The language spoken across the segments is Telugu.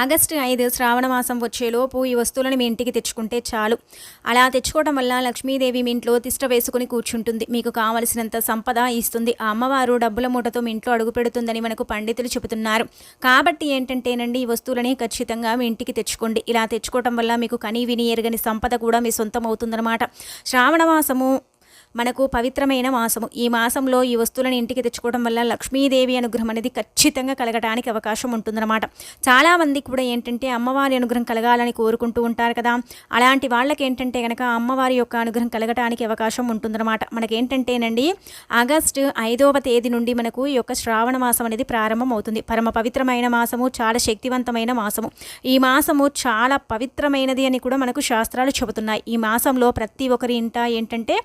ఆగస్టు ఐదు శ్రావణ మాసం వచ్చేలోపు ఈ వస్తువులను మీ ఇంటికి తెచ్చుకుంటే చాలు. అలా తెచ్చుకోవడం వల్ల లక్ష్మీదేవి మీ ఇంట్లో తిష్ట వేసుకుని కూర్చుంటుంది. మీకు కావలసినంత సంపద ఇస్తుంది. ఆ అమ్మవారు డబ్బుల మూటతో మీ ఇంట్లో అడుగు పెడుతుందని మనకు పండితులు చెబుతున్నారు. కాబట్టి ఏంటంటేనండి ఈ వస్తువులని ఖచ్చితంగా మీ ఇంటికి తెచ్చుకోండి. ఇలా తెచ్చుకోవడం వల్ల మీకు కనీ విని ఎరగని సంపద కూడా మీ సొంతం అవుతుందన్నమాట శ్రావణ మాసము మనకు పవిత్రమైన మాసము. ఈ మాసంలో ఈ వస్తువులను ఇంటికి తెచ్చుకోవడం వల్ల లక్ష్మీదేవి అనుగ్రహం అనేది ఖచ్చితంగా కలగడానికి అవకాశం ఉంటుందన్నమాట. చాలామంది కూడా ఏంటంటే అమ్మవారి అనుగ్రహం కలగాలని కోరుకుంటూ ఉంటారు కదా. అలాంటి వాళ్ళకి ఏంటంటే కనుక అమ్మవారి యొక్క అనుగ్రహం కలగడానికి అవకాశం ఉంటుందన్నమాట. మనకేంటంటేనండి ఆగస్టు ఐదవ తేదీ నుండి మనకు ఈ యొక్క శ్రావణ మాసం అనేది ప్రారంభం అవుతుంది పరమ పవిత్రమైన మాసము చాలా శక్తివంతమైన మాసము. ఈ మాసము చాలా పవిత్రమైనది అని కూడా మనకు శాస్త్రాలు చెబుతున్నాయి. ఈ మాసంలో ప్రతి ఒక్కరి ఇంట ఏంటంటే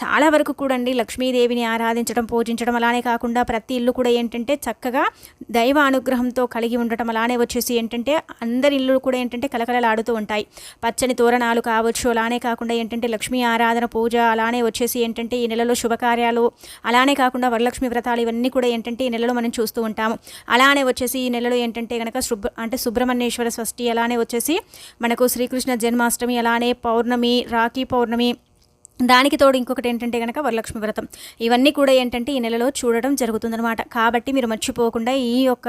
చాలా వరకు కూడా అండి లక్ష్మీదేవిని ఆరాధించడం పూజించడం అలానే కాకుండా ప్రతి ఇల్లు కూడా ఏంటంటే చక్కగా దైవ అనుగ్రహంతో కలిగి ఉండటం అలానే వచ్చేసి ఏంటంటే అందరి ఇల్లు కూడా ఏంటంటే కలకలలాడుతూ ఉంటాయి. పచ్చని తోరణాలు కావచ్చు అలానే కాకుండా ఏంటంటే లక్ష్మీ ఆరాధన పూజ అలానే వచ్చేసి ఏంటంటే ఈ నెలలో శుభకార్యాలు అలానే కాకుండా వరలక్ష్మి వ్రతాలు ఇవన్నీ కూడా ఏంటంటే ఈ నెలలో మనం చూస్తూ ఉంటాము. అలానే వచ్చేసి ఈ నెలలో ఏంటంటే కనుక శుభ్ర అంటే సుబ్రహ్మణ్యేశ్వర షష్ఠి అలానే వచ్చేసి మనకు శ్రీకృష్ణ జన్మాష్టమి అలానే పౌర్ణమి రాఖీ పౌర్ణమి దానికి తోడు ఇంకొకటి ఏంటంటే కనుక వరలక్ష్మి వ్రతం. ఇవన్నీ కూడా ఏంటంటే ఈ నెలలో చూడడం జరుగుతుందనమాట కాబట్టి మీరు మర్చిపోకుండా ఈ యొక్క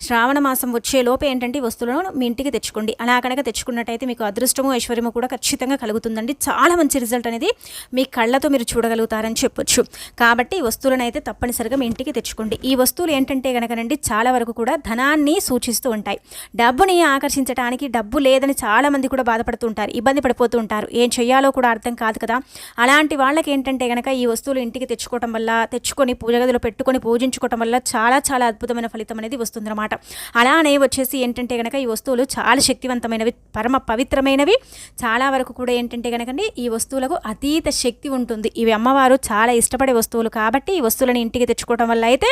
శ్రావణ మాసం వచ్చే లోపు ఏంటంటే వస్తువులను మీ ఇంటికి తెచ్చుకోండి. అలా కనుక తెచ్చుకున్నట్టయితే మీకు అదృష్టము ఐశ్వర్యము కూడా ఖచ్చితంగా కలుగుతుందండి. చాలా మంచి రిజల్ట్ అనేది మీ కళ్ళతో మీరు చూడగలుగుతారని చెప్పొచ్చు. కాబట్టి వస్తువులను అయితే తప్పనిసరిగా మీ ఇంటికి తెచ్చుకోండి. ఈ వస్తువులు ఏంటంటే కనుకనండి చాలా వరకు కూడా ధనాన్ని సూచిస్తూ ఉంటాయి. డబ్బుని ఆకర్షించడానికి డబ్బు లేదని చాలామంది కూడా బాధపడుతూ ఉంటారు. ఇబ్బంది పడిపోతూ ఉంటారు. ఏం చేయాలో కూడా అర్థం కాదు కదా. అలాంటి వాళ్ళకి ఏంటంటే కనుక ఈ వస్తువులు ఇంటికి తెచ్చుకోవటం వల్ల తెచ్చుకొని పూజ గదిలో పెట్టుకొని పూజించుకోవటం వల్ల చాలా చాలా అద్భుతమైన ఫలితం అనేది వస్తుందన్నమాట. అలానే వచ్చేసి ఏంటంటే కనుక ఈ వస్తువులు చాలా శక్తివంతమైనవి పరమ పవిత్రమైనవి. చాలా వరకు కూడా ఏంటంటే కనుకండి ఈ వస్తువులకు అతీత శక్తి ఉంటుంది. ఇవి అమ్మవారు చాలా ఇష్టపడే వస్తువులు కాబట్టి ఈ వస్తువులను ఇంటికి తెచ్చుకోవడం వల్ల అయితే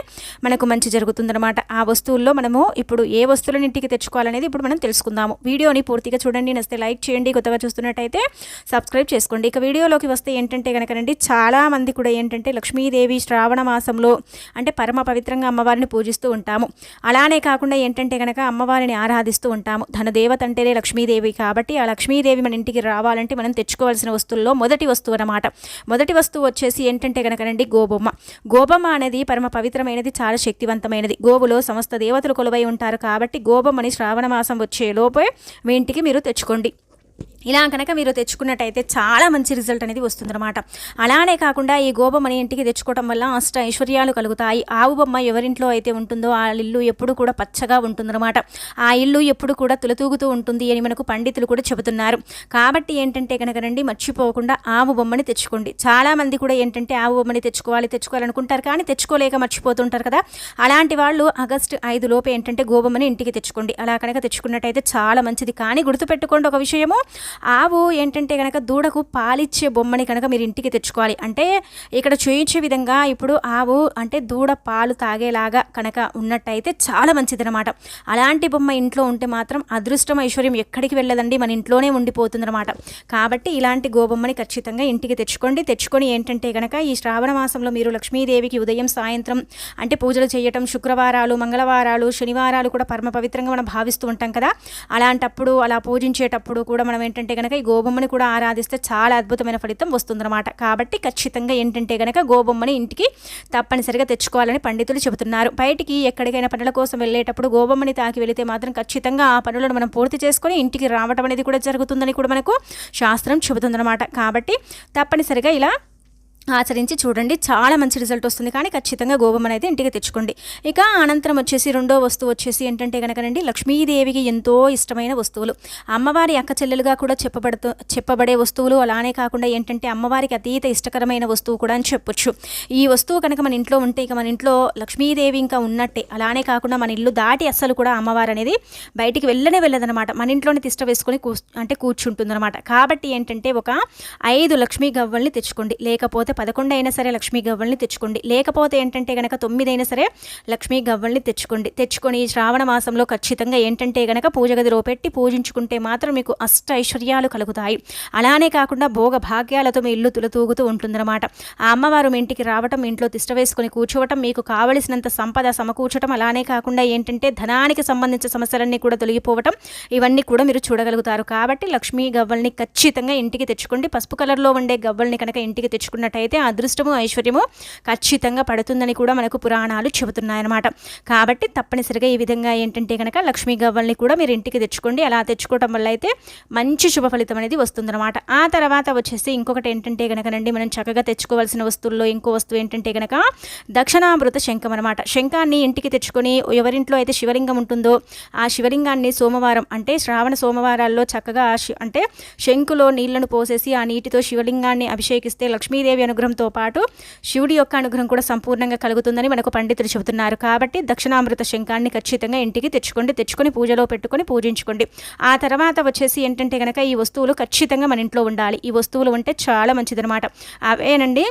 మనకు మంచి జరుగుతుందన్నమాట. ఆ వస్తువుల్లో మనము ఇప్పుడు ఏ వస్తువులను ఇంటికి తెచ్చుకోవాలనేది ఇప్పుడు మనం తెలుసుకుందాము. వీడియోని పూర్తిగా చూడండి నస్తే లైక్ చేయండి. కొత్తగా చూస్తున్నట్టయితే సబ్స్క్రైబ్ చేసుకోండి. ఇక వీడియోలోకి వస్తే ఏంటంటే కనుకనండి చాలామంది కూడా ఏంటంటే లక్ష్మీదేవి శ్రావణ మాసంలో అంటే పరమ పవిత్రంగా అమ్మవారిని పూజిస్తూ ఉంటాము. అలానే కాకుండా ఏంటంటే కనుక అమ్మవారిని ఆరాధిస్తూ ఉంటాము. ధనదేవత అంటేనే లక్ష్మీదేవి కాబట్టి ఆ లక్ష్మీదేవి మన ఇంటికి రావాలంటే మనం తెచ్చుకోవాల్సిన వస్తువుల్లో మొదటి వస్తువు అన్నమాట. మొదటి వస్తువు వచ్చేసి ఏంటంటే కనుకనండి గోబొమ్మ. గోబొమ్మ అనేది పరమ పవిత్రమైనది చాలా శక్తివంతమైనది. గోవులో సమస్త దేవతలు కొలువై ఉంటారు కాబట్టి గోబొమ్మని శ్రావణ మాసం వచ్చే లోపే మీ ఇంటికి మీరు తెచ్చుకోండి. ఇలా కనుక మీరు తెచ్చుకున్నట్టయితే చాలా మంచి రిజల్ట్ అనేది వస్తుందన్నమాట. అలానే కాకుండా ఈ గోబొమ్మని ఇంటికి తెచ్చుకోవడం వల్ల అష్ట ఐశ్వర్యాలు కలుగుతాయి. ఆవు బొమ్మ ఎవరింట్లో అయితే ఉంటుందో ఆ ఇల్లు ఎప్పుడు కూడా పచ్చగా ఉంటుందన్నమాట. ఆ ఇల్లు ఎప్పుడు కూడా తులతూగుతూ ఉంటుంది అని మనకు పండితులు కూడా చెబుతున్నారు. కాబట్టి ఏంటంటే కనుక రండి మర్చిపోకుండా ఆవు బొమ్మని తెచ్చుకోండి. చాలామంది కూడా ఏంటంటే ఆవు బొమ్మని తెచ్చుకోవాలి తెచ్చుకోవాలనుకుంటారు కానీ తెచ్చుకోలేక మర్చిపోతుంటారు కదా. అలాంటి వాళ్ళు ఆగస్టు ఐదు లోపు ఏంటంటే గోబొమ్మని ఇంటికి తెచ్చుకోండి. అలా కనుక తెచ్చుకున్నట్టయితే చాలా మంచిది. కానీ గుర్తుపెట్టుకోండి ఒక విషయము ఆవు ఏంటంటే కనుక దూడకు పాలిచ్చే బొమ్మని కనుక మీరు ఇంటికి తెచ్చుకోవాలి. అంటే ఇక్కడ చూయించే విధంగా ఇప్పుడు ఆవు అంటే దూడ పాలు తాగేలాగా కనుక ఉన్నట్టయితే చాలా మంచిదనమాట అలాంటి బొమ్మ ఇంట్లో ఉంటే మాత్రం అదృష్టం ఐశ్వర్యం ఎక్కడికి వెళ్ళదండి. మన ఇంట్లోనే ఉండిపోతుందన్నమాట. కాబట్టి ఇలాంటి గోబొమ్మని ఖచ్చితంగా ఇంటికి తెచ్చుకోండి. తెచ్చుకొని ఏంటంటే కనుక ఈ శ్రావణ మాసంలో మీరు లక్ష్మీదేవికి ఉదయం సాయంత్రం అంటే పూజలు చేయటం శుక్రవారాలు మంగళవారాలు శనివారాలు కూడా పరమ పవిత్రంగా మనం భావిస్తూ ఉంటాం కదా. అలాంటప్పుడు అలా పూజించేటప్పుడు కూడా మనం ఏంటంటే కనుక ఈ గోబొమ్మని కూడా ఆరాధిస్తే చాలా అద్భుతమైన ఫలితం వస్తుందన్నమాట. కాబట్టి ఖచ్చితంగా ఏంటంటే కనుక గోబొమ్మని ఇంటికి తప్పనిసరిగా తెచ్చుకోవాలని పండితులు చెబుతున్నారు. బయటికి ఎక్కడికైనా పనుల కోసం వెళ్ళేటప్పుడు గోబొమ్మని తాకి వెళితే మాత్రం ఖచ్చితంగా ఆ పనులను మనం పూర్తి చేసుకొని ఇంటికి రావడం అనేది కూడా జరుగుతుందని కూడా మనకు శాస్త్రం చెబుతుందన్నమాట. కాబట్టి తప్పనిసరిగా ఇలా ఆచరించి చూడండి చాలా మంచి రిజల్ట్ వస్తుంది. కానీ ఖచ్చితంగా గోబం అనేది ఇంటికి తెచ్చుకోండి. ఇక అనంతరం వచ్చేసి రెండో వస్తువు వచ్చేసి ఏంటంటే కనుకనండి లక్ష్మీదేవికి ఎంతో ఇష్టమైన వస్తువులు. అమ్మవారి అక్క చెల్లెలుగా కూడా చెప్పబడుతూ చెప్పబడే వస్తువులు. అలానే కాకుండా ఏంటంటే అమ్మవారికి అతీత ఇష్టకరమైన వస్తువు కూడా అని చెప్పొచ్చు. ఈ వస్తువు కనుక మన ఇంట్లో ఉంటే ఇక మన ఇంట్లో లక్ష్మీదేవి ఇంకా ఉన్నట్టే. అలానే కాకుండా మన ఇల్లు దాటి అస్సలు కూడా అమ్మవారు అనేది బయటికి వెళ్ళనే వెళ్ళదనమాట. మన ఇంట్లోనే తిష్ట వేసుకొని కూ అంటే కూర్చుంటుందన్నమాట కాబట్టి ఏంటంటే ఒక ఐదు లక్ష్మీ గవ్వల్ని తెచ్చుకోండి. లేకపోతే పదకొండు అయినా సరే లక్ష్మీ గవ్వల్ని తెచ్చుకోండి. లేకపోతే ఏంటంటే గనక తొమ్మిది అయినా సరే లక్ష్మీ గవ్వల్ని తెచ్చుకోండి. తెచ్చుకొని శ్రావణ మాసంలో ఖచ్చితంగా ఏంటంటే గనక పూజ గదిలో పెట్టి పూజించుకుంటే మాత్రం మీకు అష్ట ఐశ్వర్యాలు కలుగుతాయి. అలానే కాకుండా భోగ భాగ్యాలతో మీ ఇల్లు తులతూగుతూ ఉంటుందన్నమాట. ఆ అమ్మవారు మీ ఇంటికి రావటం ఇంట్లో తిష్ట వేసుకొని కూర్చోవటం మీకు కావలసినంత సంపద సమకూర్చడం అలానే కాకుండా ఏంటంటే ధనానికి సంబంధించిన సమస్యలన్నీ కూడా తొలగిపోవటం ఇవన్నీ కూడా మీరు చూడగలుగుతారు. కాబట్టి లక్ష్మీ గవ్వల్ని ఖచ్చితంగా ఇంటికి తెచ్చుకోండి. పసుపు కలర్లో ఉండే గవ్వల్ని కనుక ఇంటికి తెచ్చుకున్నట్టయితే అదృష్టము ఐశ్వర్యము ఖచ్చితంగా పడుతుందని కూడా మనకు పురాణాలు చెబుతున్నాయన్నమాట. కాబట్టి తప్పనిసరిగా ఈ విధంగా ఏంటంటే కనుక లక్ష్మీ గవ్వల్ని కూడా మీరు ఇంటికి తెచ్చుకోండి. అలా తెచ్చుకోవటం వల్ల అయితే మంచి శుభ ఫలితం అనేది వస్తుందన్నమాట. ఆ తర్వాత వచ్చేసి ఇంకొకటి ఏంటంటే కనుకనండి మనం చక్కగా తెచ్చుకోవాల్సిన వస్తువుల్లో ఇంకో వస్తువు ఏంటంటే కనుక దక్షిణామృత శంఖం అనమాట శంఖాన్ని ఇంటికి తెచ్చుకొని ఎవరింట్లో అయితే శివలింగం ఉంటుందో ఆ శివలింగాన్ని సోమవారం అంటే శ్రావణ సోమవారాల్లో చక్కగా అంటే శంకులో నీళ్ళను పోసేసి ఆ నీటితో శివలింగాన్ని అభిషేకిస్తే లక్ష్మీదేవి అనుగ్రహంతో పాటు శివుడి యొక్క అనుగ్రహం కూడా సంపూర్ణంగా కలుగుతుందని మనకు పండితులు చెబుతున్నారు. కాబట్టి దక్షిణామృత శంఖాన్ని ఖచ్చితంగా ఇంటికి తెచ్చుకోండి. తెచ్చుకొని పూజలో పెట్టుకొని పూజించుకోండి. ఆ తర్వాత వచ్చేసి ఏంటంటే కనుక ఈ వస్తువులు ఖచ్చితంగా మన ఇంట్లో ఉండాలి. ఈ వస్తువులు ఉంటే చాలా మంచిదనమాట అవేనండి?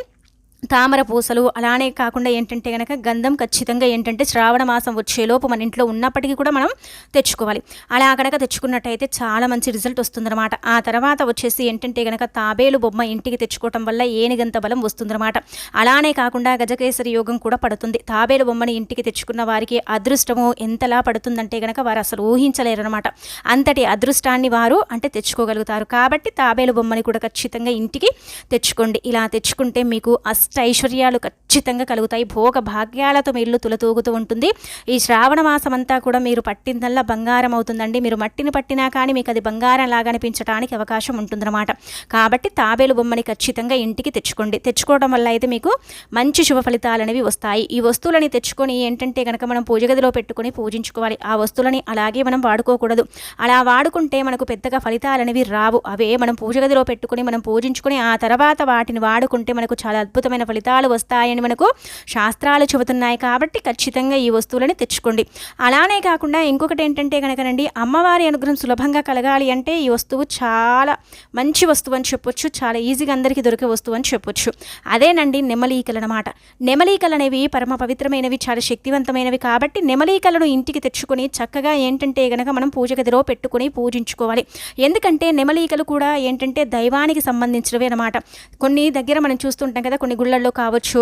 తామర పూసలు అలానే కాకుండా ఏంటంటే కనుక గంధం ఖచ్చితంగా ఏంటంటే శ్రావణ మాసం వచ్చేలోపు మన ఇంట్లో ఉన్నప్పటికీ కూడా మనం తెచ్చుకోవాలి. అలా కనుక తెచ్చుకున్నట్టయితే చాలా మంచి రిజల్ట్ వస్తుందన్నమాట. ఆ తర్వాత వచ్చేసి ఏంటంటే కనుక తాబేలు బొమ్మ ఇంటికి తెచ్చుకోవటం వల్ల ఏనిగంత బలం వస్తుందన్నమాట. అలానే కాకుండా గజకేసరి యోగం కూడా పడుతుంది. తాబేలు బొమ్మని ఇంటికి తెచ్చుకున్న వారికి అదృష్టము ఎంతలా పడుతుందంటే కనుక వారు అసలు ఊహించలేరనమాట అంతటి అదృష్టాన్ని వారు అంటే తెచ్చుకోగలుగుతారు. కాబట్టి తాబేలు బొమ్మని కూడా ఖచ్చితంగా ఇంటికి తెచ్చుకోండి. ఇలా తెచ్చుకుంటే మీకు అస్ అష్ట ఐశ్వర్యాలు ఖచ్చితంగా కలుగుతాయి. భోగ భాగ్యాలతో మీ ఇల్లు తులతూగుతూ ఉంటుంది. ఈ శ్రావణ మాసం అంతా కూడా మీరు పట్టిందల్లా బంగారం అవుతుందండి. మీరు మట్టిని పట్టినా కానీ మీకు అది బంగారం లాగా అనిపించడానికి అవకాశం ఉంటుందన్నమాట. కాబట్టి తాబేలు బొమ్మని ఖచ్చితంగా ఇంటికి తెచ్చుకోండి. తెచ్చుకోవడం వల్ల అయితే మీకు మంచి శుభ ఫలితాలు అనేవి వస్తాయి. ఈ వస్తువులని తెచ్చుకొని ఏంటంటే కనుక మనం పూజ గదిలో పెట్టుకొని పూజించుకోవాలి. ఆ వస్తువులని అలాగే మనం వాడుకోకూడదు. అలా వాడుకుంటే మనకు పెద్దగా ఫలితాలు అనేవి రావు. అవే మనం పూజ గదిలో పెట్టుకొని మనం పూజించుకొని ఆ తర్వాత వాటిని వాడుకుంటే మనకు చాలా అద్భుతమైన అద్భుతమైన ఫలితాలు వస్తాయని మనకు శాస్త్రాలు చెబుతున్నాయి కాబట్టి ఖచ్చితంగా ఈ వస్తువులని తెచ్చుకోండి. అలానే కాకుండా ఇంకొకటి ఏంటంటే కనుకనండి అమ్మవారి అనుగ్రహం సులభంగా కలగాలి అంటే ఈ వస్తువు చాలా మంచి వస్తువు అని చెప్పొచ్చు చాలా ఈజీగా అందరికీ దొరికే వస్తువు అని చెప్పొచ్చు. అదేనండి నెమలీకలు అనమాట నెమలీకలు అనేవి పరమ పవిత్రమైనవి చాలా శక్తివంతమైనవి కాబట్టి నెమలీకలను ఇంటికి తెచ్చుకొని చక్కగా ఏంటంటే గనక మనం పూజ గదిలో పెట్టుకొని పూజించుకోవాలి. ఎందుకంటే నెమలీకలు కూడా ఏంటంటే దైవానికి సంబంధించినవి అనమాట కొన్ని దగ్గర మనం చూస్తుంటాం కదా కొన్ని గుళ్ళ గుళ్ళల్లో కావచ్చు.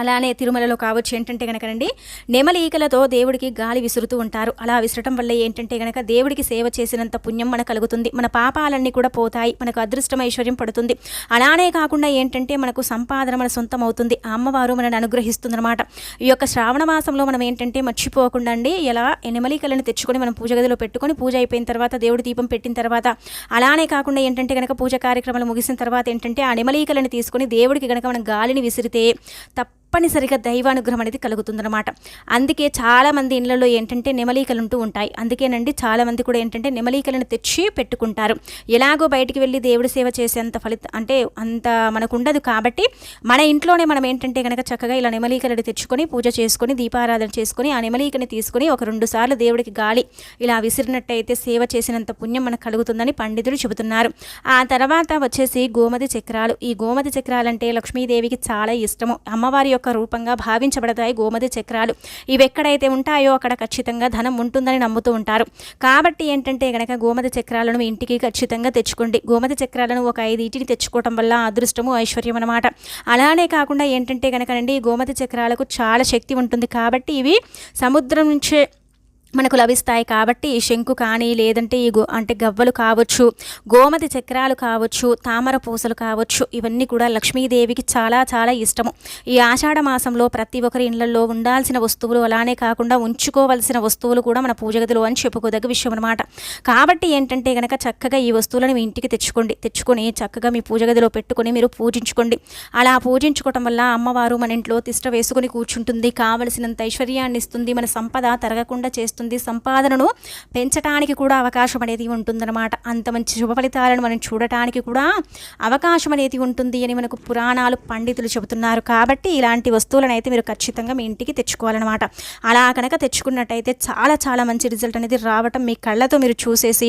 అలానే తిరుమలలో కావచ్చు ఏంటంటే కనుకనండి నెమలి ఈకలతో దేవుడికి గాలి విసురుతూ ఉంటారు. అలా విసరటం వల్ల ఏంటంటే కనుక దేవుడికి సేవ చేసినంత పుణ్యం మనకు కలుగుతుంది. మన పాపాలన్నీ కూడా పోతాయి. మనకు అదృష్టం ఐశ్వర్యం పడుతుంది. అలానే కాకుండా ఏంటంటే మనకు సంపాదన మన సొంతం అవుతుంది ఆ అమ్మవారు మనని అనుగ్రహిస్తుందన్నమాట. ఈ యొక్క శ్రావణ మాసంలో మనం ఏంటంటే మర్చిపోకుండా అండి ఎలా నెమలికలను తెచ్చుకొని మనం పూజ గదిలో పెట్టుకొని పూజ అయిపోయిన తర్వాత దేవుడి దీపం పెట్టిన తర్వాత అలానే కాకుండా ఏంటంటే కనుక పూజ కార్యక్రమాలు ముగిసిన తర్వాత ఏంటంటే ఆ నెమలికలను తీసుకొని దేవుడికి కనుక మనం గాలిని విసిరితే తప్ప తప్పనిసరిగా దైవానుగ్రహం అనేది కలుగుతుందన్నమాట. అందుకే చాలామంది ఇళ్ళలో ఏంటంటే నెమలీకలు ఉంటూ ఉంటాయి. అందుకేనండి చాలామంది కూడా ఏంటంటే నెమలీకలను తెచ్చి పెట్టుకుంటారు. ఎలాగో బయటికి వెళ్ళి దేవుడి సేవ చేసేంత ఫలితం అంటే అంత మనకు ఉండదు కాబట్టి మన ఇంట్లోనే మనం ఏంటంటే కనుక చక్కగా ఇలా నెమలీకలను తెచ్చుకొని పూజ చేసుకొని దీపారాధన చేసుకొని ఆ నెమలీకని తీసుకొని ఒక రెండు సార్లు దేవుడికి గాలి ఇలా విసిరినట్టయితే సేవ చేసినంత పుణ్యం మనకు కలుగుతుందని పండితులు చెబుతున్నారు. ఆ తర్వాత వచ్చేసి గోమతి చక్రాలు. ఈ గోమతి చక్రాలంటే లక్ష్మీదేవికి చాలా ఇష్టము. అమ్మవారి యొక్క యొక్క రూపంగా భావించబడతాయి గోమతి చక్రాలు. ఇవి ఎక్కడైతే ఉంటాయో అక్కడ ఖచ్చితంగా ధనం ఉంటుందని నమ్ముతూ ఉంటారు. కాబట్టి ఏంటంటే గనక గోమతి చక్రాలను ఇంటికి ఖచ్చితంగా తెచ్చుకోండి. గోమతి చక్రాలను ఒక ఐదు ఇంటిని తెచ్చుకోవటం వల్ల అదృష్టము ఐశ్వర్యం అనమాట అలానే కాకుండా ఏంటంటే కనుకనండి గోమతి చక్రాలకు చాలా శక్తి ఉంటుంది. కాబట్టి ఇవి సముద్రం నుంచే మనకు లభిస్తాయి కాబట్టి ఈ శంకు కానీ లేదంటే ఈ గో అంటే గవ్వలు కావచ్చు గోమతి చక్రాలు కావచ్చు తామర పూసలు కావచ్చు ఇవన్నీ కూడా లక్ష్మీదేవికి చాలా చాలా ఇష్టము. ఈ ఆషాఢ మాసంలో ప్రతి ఒక్కరి ఇళ్ళలో ఉండాల్సిన వస్తువులు అలానే కాకుండా ఉంచుకోవలసిన వస్తువులు కూడా మన పూజ గదిలో అని చెప్పుకోదగ్గ విషయం అనమాట కాబట్టి ఏంటంటే కనుక చక్కగా ఈ వస్తువులను మీ ఇంటికి తెచ్చుకోండి. తెచ్చుకొని చక్కగా మీ పూజ గదిలో పెట్టుకొని మీరు పూజించుకోండి. అలా పూజించుకోవటం వల్ల అమ్మవారు మన ఇంట్లో తిష్ట వేసుకుని కూర్చుంటుంది. కావలసినంత ఐశ్వర్యాన్ని ఇస్తుంది మన సంపద తరగకుండా చేస్తుంది. వస్తుంది సంపాదనను పెంచడానికి కూడా అవకాశం అనేది ఉంటుందన్నమాట. అంత మంచి శుభ ఫలితాలను మనం చూడటానికి కూడా అవకాశం అనేది ఉంటుంది అని మనకు పురాణాలు పండితులు చెబుతున్నారు. కాబట్టి ఇలాంటి వస్తువులను అయితే మీరు ఖచ్చితంగా మీ ఇంటికి తెచ్చుకోవాలన్నమాట. అలా కనుక తెచ్చుకున్నట్టయితే చాలా చాలా మంచి రిజల్ట్ అనేది రావటం మీ కళ్ళతో మీరు చూసేసి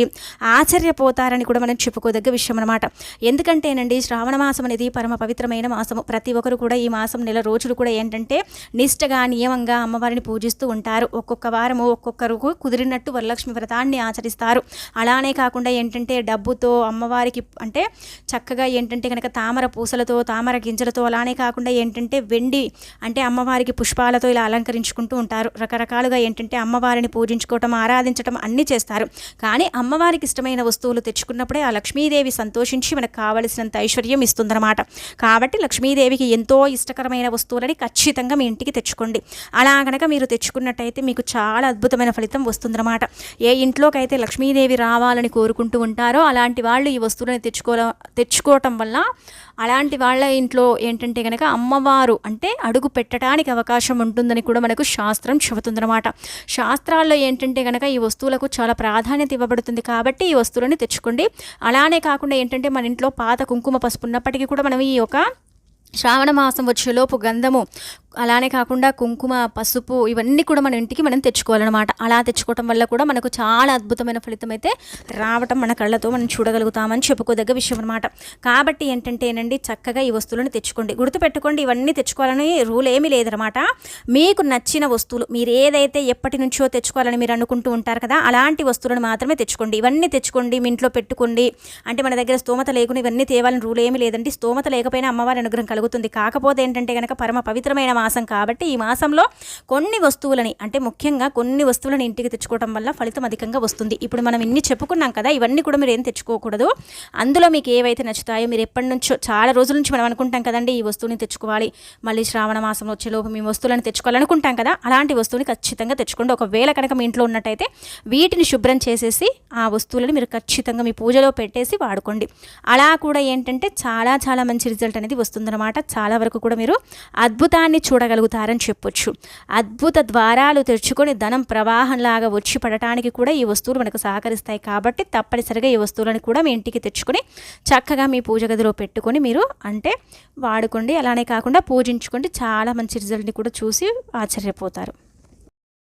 ఆశ్చర్యపోతారని కూడా మనం చెప్పుకోదగ్గ విషయం అనమాట ఎందుకంటేనండి శ్రావణ మాసం అనేది పరమ పవిత్రమైన మాసము. ప్రతి ఒక్కరు కూడా ఈ మాసం నెల రోజులు కూడా ఏంటంటే నిష్టగా నియమంగా అమ్మవారిని పూజిస్తూ ఉంటారు. ఒక్కొక్క వారము ఒక్కొక్క ఒక్కొక్కరు కుదిరినట్టు వరలక్ష్మి వ్రతాన్ని ఆచరిస్తారు. అలానే కాకుండా ఏంటంటే డబ్బుతో అమ్మవారికి అంటే చక్కగా ఏంటంటే కనుక తామర పూసలతో తామర గింజలతో అలానే కాకుండా ఏంటంటే వెండి అంటే అమ్మవారికి పుష్పాలతో ఇలా అలంకరించుకుంటూ ఉంటారు. రకరకాలుగా ఏంటంటే అమ్మవారిని పూజించుకోవటం ఆరాధించటం అన్నీ చేస్తారు. కానీ అమ్మవారికి ఇష్టమైన వస్తువులు తెచ్చుకున్నప్పుడే ఆ లక్ష్మీదేవి సంతోషించి మనకు కావలసినంత ఐశ్వర్యం ఇస్తుందన్నమాట. కాబట్టి లక్ష్మీదేవికి ఎంతో ఇష్టకరమైన వస్తువులని ఖచ్చితంగా మీ ఇంటికి తెచ్చుకోండి. అలా కనుక మీరు తెచ్చుకున్నట్టయితే మీకు చాలా అద్భుతమైన ఫలితం వస్తుందన్నమాట. ఏ ఇంట్లోకైతే లక్ష్మీదేవి రావాలని కోరుకుంటూ ఉంటారో అలాంటి వాళ్ళు ఈ వస్తువులను తెచ్చుకో తెచ్చుకోవటం వల్ల అలాంటి వాళ్ళ ఇంట్లో ఏంటంటే కనుక అమ్మవారు అంటే అడుగు పెట్టడానికి అవకాశం ఉంటుందని కూడా మనకు శాస్త్రం చెబుతుందన్నమాట. శాస్త్రాల్లో ఏంటంటే కనుక ఈ వస్తువులకు చాలా ప్రాధాన్యత ఇవ్వబడుతుంది కాబట్టి ఈ వస్తువులను తెచ్చుకోండి. అలానే కాకుండా ఏంటంటే మన ఇంట్లో పాత కుంకుమ పసుపు ఉన్నప్పటికీ కూడా మనం ఈ యొక్క శ్రావణ మాసం వచ్చేలోపు గంధము అలానే కాకుండా కుంకుమ పసుపు ఇవన్నీ కూడా మన ఇంటికి మనం తెచ్చుకోవాలన్నమాట. అలా తెచ్చుకోవటం వల్ల కూడా మనకు చాలా అద్భుతమైన ఫలితం అయితే రావటం మన కళ్ళతో మనం చూడగలుగుతామని చెప్పుకోదగ్గ విషయం అనమాట కాబట్టి ఏంటంటేనండి చక్కగా ఈ వస్తువులను తెచ్చుకోండి. గుర్తుపెట్టుకోండి ఇవన్నీ తెచ్చుకోవాలని రూల్ ఏమీ లేదనమాట మీకు నచ్చిన వస్తువులు మీరు ఏదైతే ఎప్పటి నుంచో తెచ్చుకోవాలని మీరు అనుకుంటూ ఉంటారు కదా అలాంటి వస్తువులను మాత్రమే తెచ్చుకోండి. ఇవన్నీ తెచ్చుకోండి మీ ఇంట్లో పెట్టుకోండి. అంటే మన దగ్గర స్తోమత లేకుండా ఇవన్నీ తేవాలని రూల్ ఏమీ లేదండి. స్తోమత లేకపోయినా అమ్మవారి అనుగ్రహం కలుగుతుంది. కాకపోతే ఏంటంటే కనుక పరమ పవిత్రమైన మాసం కాబట్టి ఈ మాసంలో కొన్ని వస్తువులని అంటే ముఖ్యంగా కొన్ని వస్తువులను ఇంటికి తెచ్చుకోవడం వల్ల ఫలితం అధికంగా వస్తుంది. ఇప్పుడు మనం ఇన్ని చెప్పుకున్నాం కదా ఇవన్నీ కూడా మీరు ఏం తెచ్చుకోకూడదు. అందులో మీకు ఏవైతే నచ్చుతాయో మీరు ఎప్పటి నుంచో చాలా రోజుల నుంచి మనం అనుకుంటాం కదండి ఈ వస్తువుని తెచ్చుకోవాలి. మళ్ళీ శ్రావణ మాసం వచ్చేలోపు మీ వస్తువులను తెచ్చుకోవాలనుకుంటాం కదా అలాంటి వస్తువుని ఖచ్చితంగా తెచ్చుకోండి. ఒకవేళ కనుక మీ ఇంట్లో ఉన్నట్టయితే వీటిని శుభ్రం చేసేసి ఆ వస్తువులను మీరు ఖచ్చితంగా మీ పూజలో పెట్టేసి వాడుకోండి. అలా కూడా ఏంటంటే చాలా చాలా మంచి రిజల్ట్ అనేది వస్తుందన్నమాట. చాలా వరకు కూడా మీరు అద్భుతాన్ని చూడగలుగుతారని చెప్పొచ్చు. అద్భుత ద్వారాలు తెరుచుకొని ధనం ప్రవాహంలాగా వచ్చి పడటానికి కూడా ఈ వస్తువులు మనకు సహకరిస్తాయి కాబట్టి తప్పనిసరిగా ఈ వస్తువులను కూడా మీ ఇంటికి తెచ్చుకొని చక్కగా మీ పూజ గదిలో పెట్టుకొని మీరు అంటే వాడుకోండి. అలానే కాకుండా పూజించుకోండి. చాలా మంచి రిజల్ట్ని కూడా చూసి ఆశ్చర్యపోతారు.